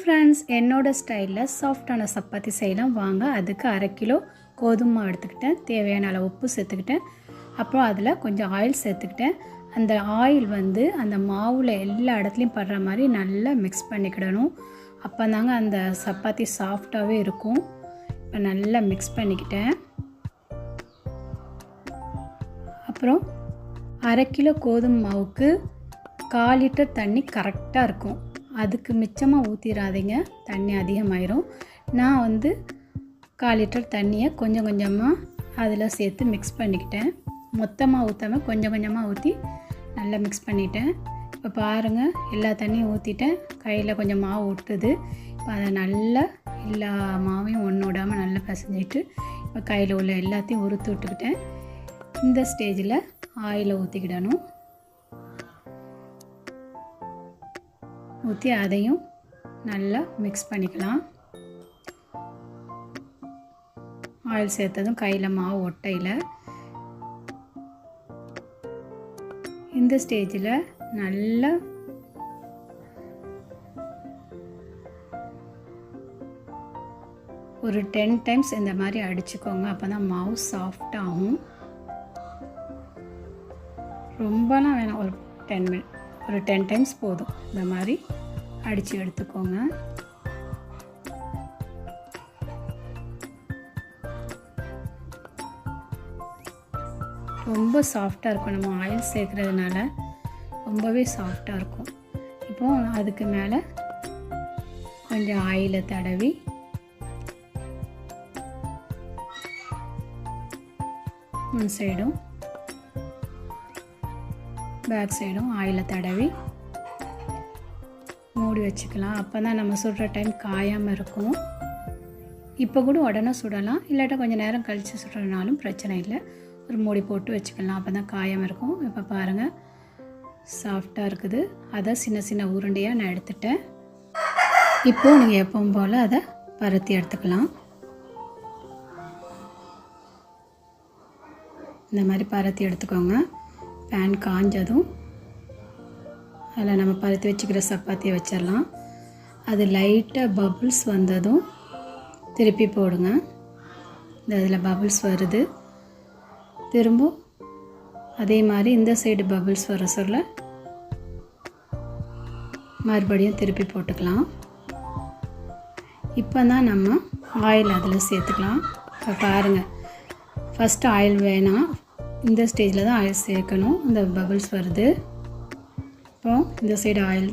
Friends என்னோடய ஸ்டைலில் சாஃப்டான சப்பாத்தி செய்யலாம். வாங்க அதுக்கு அரை கிலோ கோதுமை எடுத்துக்கிட்டேன். தேவையான அளவு உப்பு சேர்த்துக்கிட்டேன். அப்புறம் அதில் கொஞ்சம் ஆயில் சேர்த்துக்கிட்டேன். அந்த ஆயில் வந்து அந்த மாவில் எல்லா இடத்துலையும் படுற மாதிரி நல்லா மிக்ஸ் பண்ணிக்கிடணும். அப்போ தாங்க அந்த சப்பாத்தி சாஃப்டாகவே இருக்கும். இப்போ நல்லா மிக்ஸ் பண்ணிக்கிட்டேன். அப்புறம் அரை கிலோ கோதுமை மாவுக்கு கால் லிட்டர் தண்ணி கரெக்டாக இருக்கும். அதுக்கு மிச்சமாக ஊற்றிடாதீங்க தண்ணி அதிகமாயிரும். நான் வந்து கால் லிட்டர் தண்ணியை கொஞ்சம் கொஞ்சமாக அதில் சேர்த்து மிக்ஸ் பண்ணிக்கிட்டேன். மொத்தமாக ஊற்றாமல் கொஞ்சம் கொஞ்சமாக ஊற்றி நல்லா மிக்ஸ் பண்ணிட்டேன். இப்போ பாருங்கள் எல்லா தண்ணியும் ஊற்றிட்டேன் கையில் கொஞ்சம் மாவு ஒட்டுது. இப்போ அதை நல்லா எல்லா மாவையும் ஒன்று விடாமல் நல்லா பிசைஞ்சிட்டு இப்போ கையில் உள்ள எல்லாத்தையும் உறுத்து விட்டுக்கிட்டேன். இந்த ஸ்டேஜில் ஆயிலை ஊற்றிக்கிடணும் ஊற்றி அதையும் நல்லா மிக்ஸ் பண்ணிக்கலாம். ஆயில் சேர்த்ததும் கையில் மாவு ஒட்டையில். இந்த ஸ்டேஜில் நல்லா ஒரு டென் டைம்ஸ் இந்த மாதிரி அடிச்சுக்கோங்க. அப்போ தான் மாவு சாஃப்டாகும் ரொம்பலாம் வேணாம் ஒரு டென் மினிட் ஒரு டென் டைம்ஸ் போதும். இந்த மாதிரி அடித்து எடுத்துக்கோங்க. ரொம்ப சாஃப்டாக இருக்கும். நம்ம ஆயில் சேர்க்குறதுனால ரொம்பவே சாஃப்டாக இருக்கும். இப்போது அதுக்கு மேலே கொஞ்சம் ஆயிலை தடவி முன் சைடும் பேக் சைடும் ஆயிலை தடவி மூடி வச்சுக்கலாம். அப்போ தான் நம்ம சுடுற டைம் காயாமல் இருக்கும். இப்போ கூட உடனே சுடலாம். இல்லாட்டா கொஞ்சம் நேரம் கழித்து சுடுறதுனாலும் பிரச்சனை இல்லை. ஒரு மூடி போட்டு வச்சுக்கலாம். அப்போ தான் காயாமல் இருக்கும். இப்போ பாருங்கள் சாஃப்டாக இருக்குது. அதை சின்ன சின்ன உருண்டையாக நான் எடுத்துட்டேன். இப்போது நீங்கள் எப்பவும் போல் அதை பருத்தி எடுத்துக்கலாம். இந்த மாதிரி பருத்தி எடுத்துக்கோங்க. பேன் காஞ்சதும் அதில் நம்ம பருத்தி வச்சுக்கிற சப்பாத்தியை வச்சிடலாம் அது லைட்டாக பபுள்ஸ் வந்ததும் திருப்பி போடுங்க. இந்த அதில் பபுள்ஸ் வருது. திரும்ப அதே மாதிரி இந்த சைடு பபுள்ஸ் வர சொல்ல மறுபடியும் திருப்பி போட்டுக்கலாம். இப்போ தான் நம்ம ஆயில் அதில் சேர்த்துக்கலாம். இப்போ பாருங்கள் ஃபஸ்ட்டு ஆயில் வேணாம். இந்த ஸ்டேஜில் தான் ஆயில் சேர்க்கணும். இந்த பபிள்ஸ் வருது. அப்புறம் இந்த சைடு ஆயில்